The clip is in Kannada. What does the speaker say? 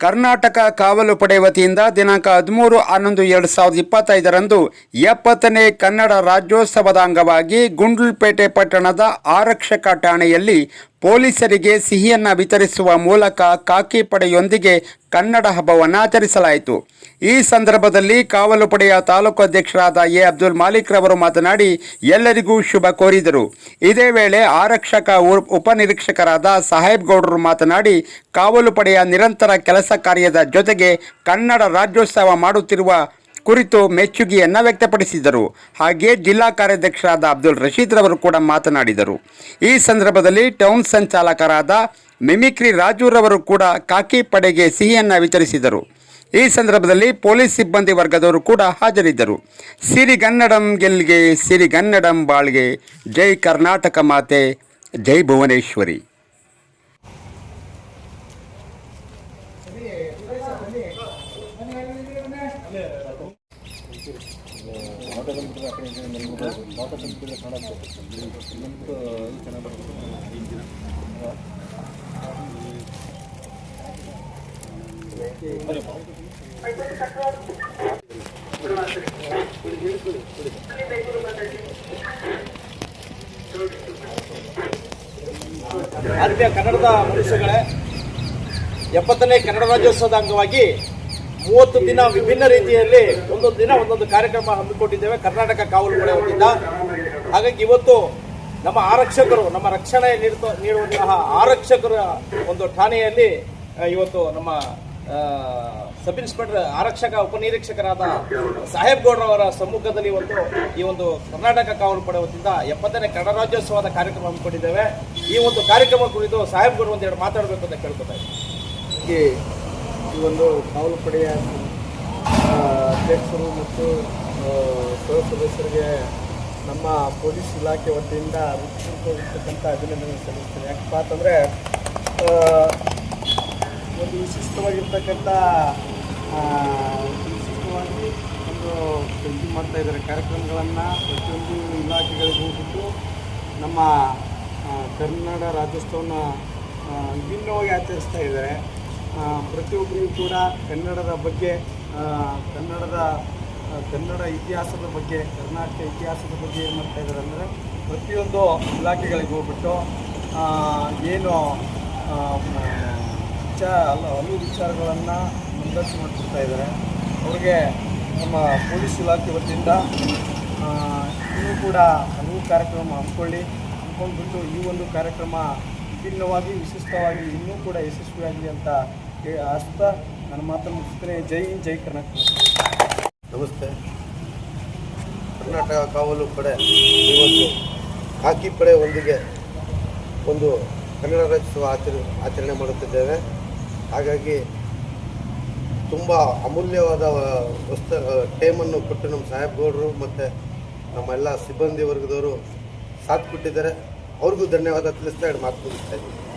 ಕರ್ನಾಟಕ ಕಾವಲು ಪಡೆ ವತಿಯಿಂದ ದಿನಾಂಕ ಹದಿಮೂರು ಹನ್ನೊಂದು ಎರಡು ಸಾವಿರದ ಇಪ್ಪತ್ತೈದರಂದು ಎಪ್ಪತ್ತನೇ ಕನ್ನಡ ರಾಜ್ಯೋತ್ಸವದ ಅಂಗವಾಗಿ ಗುಂಡ್ಲುಪೇಟೆ ಪಟ್ಟಣದ ಆರಕ್ಷಕ ಠಾಣೆಯಲ್ಲಿ ಪೊಲೀಸರಿಗೆ ಸಿಹಿಯನ್ನು ವಿತರಿಸುವ ಮೂಲಕ ಕಾಕಿ ಪಡೆಯೊಂದಿಗೆ ಕನ್ನಡ ಹಬ್ಬವನ್ನು ಆಚರಿಸಲಾಯಿತು. ಈ ಸಂದರ್ಭದಲ್ಲಿ ಕಾವಲು ಪಡೆಯ ತಾಲೂಕು ಅಧ್ಯಕ್ಷರಾದ ಎ. ಅಬ್ದುಲ್ ಮಾಲಿಕ್ ರವರು ಮಾತನಾಡಿ, ಎಲ್ಲರಿಗೂ ಶುಭ ಕೋರಿದರು. ಇದೇ ವೇಳೆ ಆರಕ್ಷಕ ಉಪನಿರೀಕ್ಷಕರಾದ ಸಾಹೇಬ್ ಗೌಡರು ಮಾತನಾಡಿ ಕಾವಲು ಪಡೆಯ ನಿರಂತರ ಕೆಲಸ ಕಾರ್ಯದ ಜೊತೆಗೆ ಕನ್ನಡ ರಾಜ್ಯೋತ್ಸವ ಮಾಡುತ್ತಿರುವ ಕುರಿತು ಮೆಚ್ಚುಗೆಯನ್ನು ವ್ಯಕ್ತಪಡಿಸಿದರು. ಹಾಗೆ ಜಿಲ್ಲಾ ಕಾರ್ಯಾಧ್ಯಕ್ಷರಾದ ಅಬ್ದುಲ್ ರಶೀದ್ ರವರು ಕೂಡ ಮಾತನಾಡಿದರು. ಈ ಸಂದರ್ಭದಲ್ಲಿ ಟೌನ್ ಸಂಚಾಲಕರಾದ ಮಿಮಿಕ್ರಿ ರಾಜುರವರು ಕೂಡ ಕಾಕಿ ಪಡೆಗೆ ಸಿಹಿಯನ್ನು ವಿತರಿಸಿದರು. ಈ ಸಂದರ್ಭದಲ್ಲಿ ಪೊಲೀಸ್ ಸಿಬ್ಬಂದಿ ವರ್ಗದವರು ಕೂಡ ಹಾಜರಿದ್ದರು. ಸಿರಿಗನ್ನಡಂ ಗೆಲ್ಗೆ ಸಿರಿಗನ್ನಡಂ ಬಾಳ್ಗೆ. ಜೈ ಕರ್ನಾಟಕ ಮಾತೆ, ಜೈ ಭುವನೇಶ್ವರಿ. ಆತ್ಮೀಯ ಕನ್ನಡದ ಮನುಷ್ಯಗಳೇ ಎಪ್ಪತ್ತನೇ ಕನ್ನಡ ರಾಜ್ಯೋತ್ಸವದ ಅಂಗವಾಗಿ ಮೂವತ್ತು ದಿನ ವಿಭಿನ್ನ ರೀತಿಯಲ್ಲಿ ಒಂದೊಂದು ದಿನ ಒಂದೊಂದು ಕಾರ್ಯಕ್ರಮ ಹಮ್ಮಿಕೊಂಡಿದ್ದೇವೆ. ಕರ್ನಾಟಕ ಕಾವಲು ಪಡೆ ವತಿಯಿಂದ. ಹಾಗಾಗಿ ಇವತ್ತು ನಮ್ಮ ಆರಕ್ಷಕರು, ನಮ್ಮ ರಕ್ಷಣೆ ನೀಡುತ್ತ ನೀಡುವಂತಹ ಆರಕ್ಷಕರ ಒಂದು ಠಾಣೆಯಲ್ಲಿ ಇವತ್ತು ನಮ್ಮ ಸಬ್ ಇನ್ಸ್ಪೆಕ್ಟರ್ ಆರಕ್ಷಕ, ಉಪನಿರೀಕ್ಷಕರಾದ ಸಾಹೇಬ್ ಗೌಡ್ರವರ ಸಮ್ಮುಖದಲ್ಲಿ ಒಂದು ಈ ಒಂದು ಕರ್ನಾಟಕ ಕಾವಲು ಪಡೆ ವತಿಯಿಂದ ಎಪ್ಪತ್ತನೇ ಕನ್ನಡ ರಾಜ್ಯೋತ್ಸವದ ಕಾರ್ಯಕ್ರಮ ಹಮ್ಮಿಕೊಂಡಿದ್ದೇವೆ. ಈ ಒಂದು ಕಾರ್ಯಕ್ರಮ ಕುರಿತು ಸಾಹೇಬ್ ಗೌಡ್ರು ಒಂದೆರಡು ಮಾತಾಡಬೇಕು ಅಂತ ಕೇಳ್ಕೊತಾ ಇದ್ದೀನಿ. ಈ ಒಂದು ಕಾವಲು ಪಡೆಯ ಅಧ್ಯಕ್ಷರು ಮತ್ತು ಸಹ ಸದಸ್ಯರಿಗೆ ನಮ್ಮ ಪೊಲೀಸ್ ಇಲಾಖೆ ವತಿಯಿಂದ ಹೃತ್ಪೂರ್ವಕವಾಗಿರ್ತಕ್ಕಂಥ ಅಭಿನಂದನೆ ಸಲ್ಲಿಸ್ತೇನೆ. ಯಾಕಪ್ಪ ಅಂತಂದರೆ ಒಂದು ವಿಶಿಷ್ಟವಾಗಿರ್ತಕ್ಕಂಥ ವಿಶಿಷ್ಟವಾಗಿ ಒಂದು ಕೆಲಸ ಮಾಡ್ತಾ ಇದ್ದಾರೆ. ಕಾರ್ಯಕ್ರಮಗಳನ್ನು ಪ್ರತಿಯೊಂದು ಇಲಾಖೆಗಳಿಗೆ ಹೋಗ್ಬಿಟ್ಟು ನಮ್ಮ ಕರ್ನಾಟಕ ರಾಜ್ಯೋತ್ಸವನ ವಿಭಿನ್ನವಾಗಿ ಆಚರಿಸ್ತಾ ಇದ್ದಾರೆ. ಪ್ರತಿಯೊಬ್ಬರಿಗೂ ಕೂಡ ಕನ್ನಡದ ಬಗ್ಗೆ ಕನ್ನಡದ ಕನ್ನಡ ಇತಿಹಾಸದ ಬಗ್ಗೆ, ಕರ್ನಾಟಕ ಇತಿಹಾಸದ ಬಗ್ಗೆ ಏನು ಮಾಡ್ತಾ ಇದ್ದಾರೆ ಅಂದರೆ ಪ್ರತಿಯೊಂದು ಇಲಾಖೆಗಳಿಗೆ ಹೋಗ್ಬಿಟ್ಟು ಏನು ವಿಚ, ಅಲ್ಲ, ಹಲವು ವಿಚಾರಗಳನ್ನು ಮುಂದಕ್ಕೆ ಮಾಡಿಕೊಡ್ತಾ ಇದ್ದಾರೆ. ಅವ್ರಿಗೆ ನಮ್ಮ ಪೊಲೀಸ್ ಇಲಾಖೆ ವತಿಯಿಂದ ಇನ್ನೂ ಕೂಡ ಹಲವು ಕಾರ್ಯಕ್ರಮ ಹಮ್ಮಿಕೊಳ್ಳಿ. ಹಮ್ಮಿಕೊಂಡ್ಬಿಟ್ಟು ಈ ಒಂದು ಕಾರ್ಯಕ್ರಮ ವಿಭಿನ್ನವಾಗಿ, ವಿಶಿಷ್ಟವಾಗಿ ಇನ್ನೂ ಕೂಡ ಯಶಸ್ವಿಯಾಗಲಿ ಅಂತ ಆಸ್ತಾ. ನನ್ನ ಮಾತನ್ನು ಜೈ ಜೈ ಕರ್ನಾಟಕ. ನಮಸ್ತೆ. ಕರ್ನಾಟಕ ಕಾವಲು ಪಡೆ ಇವತ್ತು ಹಾಕಿ ಪಡೆ ಒಂದಿಗೆ ಒಂದು ಕನ್ನಡ ರಾಜ್ಯೋತ್ಸವ ಆಚರ ಆಚರಣೆ ಮಾಡುತ್ತಿದ್ದೇವೆ. ಹಾಗಾಗಿ ತುಂಬ ಅಮೂಲ್ಯವಾದ ವಸ್ತು ಟೈಮನ್ನು ಕೊಟ್ಟು ನಮ್ಮ ಸಾಹೇಬ್ಗೌಡರು ಮತ್ತು ನಮ್ಮ ಎಲ್ಲ ಸಿಬ್ಬಂದಿ ವರ್ಗದವರು ಸಾಥ್ ಕೊಟ್ಟಿದ್ದಾರೆ. ಅವ್ರಿಗೂ ಧನ್ಯವಾದ ತಿಳಿಸ್ತಾ ಎರಡು ಮಾತು ಮುಗಿಸ್ತಾ ಇದ್ದೀನಿ.